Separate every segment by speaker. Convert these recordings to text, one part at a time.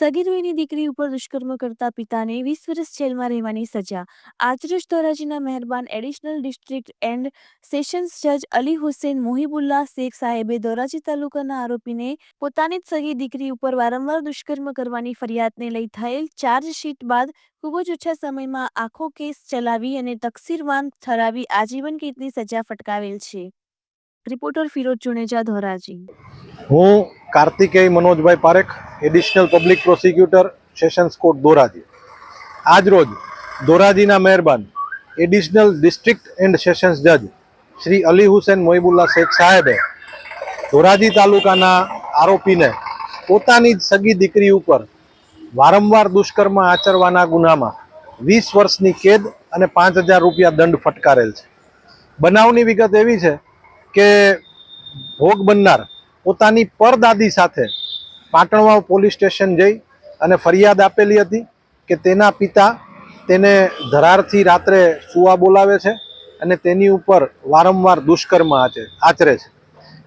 Speaker 1: સગીરવયની દીકરી ઉપર દુષ્કર્મ કરતા પિતાને વીસ વર્ષ જેલમાં રહેવાની સજા. આજરોજ ધોરાજીના મહેરબાન એડિશનલ ડિસ્ટ્રિક્ટ એન્ડ સેશન્સ જજ અલી હુસેન મોહિબુલ્લા શેખ સાહેબે ધોરાજી તાલુકાના આરોપીને પોતાની જ સગી દીકરી ઉપર વારંવાર દુષ્કર્મ કરવાની ફરિયાદને લઈ થયેલ ચાર્જશીટ બાદ ખૂબ જ ઓછા સમયમાં આખો કેસ ચલાવી અને તકસીરવાન ઠરાવી આજીવન કેદની સજા ફટકાવેલ છે. રિપોર્ટર ફિરોજ જુનેજા, ધોરાજી.
Speaker 2: હું Kartikeya Manojbhai Parekh additional public prosecutor sessions court Dhoraji. આજરોજ ધોરાજીના મહેરબાન એડિશનલ ડિસ્ટ્રિક્ટ એન્ડ સેશન્સ જજ શ્રી અલી હુસેન મોહિબુલ્લા શેખ સાહેબે ધોરાજી તાલુકાના આરોપીને પોતાની જ સગી દીકરી ઉપર વારંવાર દુષ્કર્મ આચરવાના ગુનામાં વીસ વર્ષની કેદ અને પાંચ હજાર રૂપિયા દંડ ફટકારેલ છે. બનાવની વિગત એવી છે કે ભોગ બનનાર પોતાની પરદાદી સાથે પાટણવાવ પોલીસ સ્ટેશન જઈ અને ફરિયાદ આપેલી હતી કે તેના પિતા તેને ધરારથી રાત્રે સુવા બોલાવે છે અને તેની ઉપર વારંવાર દુષ્કર્મ આચરે આચરે છે.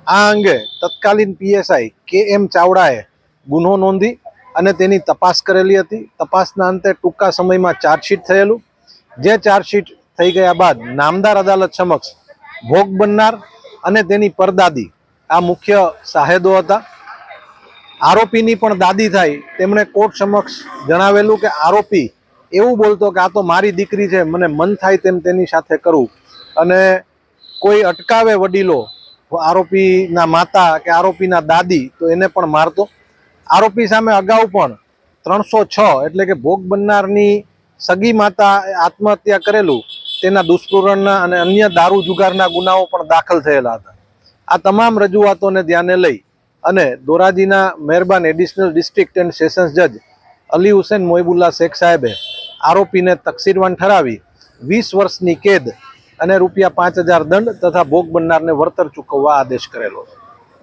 Speaker 2: આ અંગે તત્કાલીન પીએસઆઈ કે એમ ચાવડાએ ગુનો નોંધી અને તેની તપાસ કરેલી હતી. તપાસના અંતે ટૂંકા સમયમાં ચાર્જશીટ થયેલું. જે ચાર્જશીટ થઈ ગયા બાદ નામદાર અદાલત સમક્ષ ભોગ બનનાર અને તેની પરદાદી આ મુખ્ય સાહેદો હતા. આરોપીની પણ દાદી થાય. તેમણે કોર્ટ સમક્ષ જણાવેલું કે આરોપી એવું બોલતો કે આ તો મારી દીકરી છે, મને મન થાય તેમ તેની સાથે કરું. અને કોઈ અટકાવે વડીલો આરોપીના માતા કે આરોપીના દાદી તો એને પણ મારતો. આરોપી સામે અગાઉ પણ ત્રણસો છ એટલે કે ભોગ બનનારની સગી માતા આત્મહત્યા કરેલું. તેના દુષ્પૂરણના અને અન્ય દારૂ જુગારના ગુનાઓ પણ દાખલ થયેલા હતા. આ તમામ રજૂઆતોને ધ્યાને લઈ અને ધોરાજીના મહેરબાન એડિશનલ ડિસ્ટ્રિક્ટ એન્ડ સેશન્સ જજ અલી હુસેન મોહિબુલ્લા શેખ સાહેબે આરોપીને તકસીરવાન ઠરાવી વીસ વર્ષની કેદ અને રૂપિયા પાંચ હજાર દંડ તથા ભોગ બનનારને વળતર ચૂકવવા આદેશ કરેલો છે.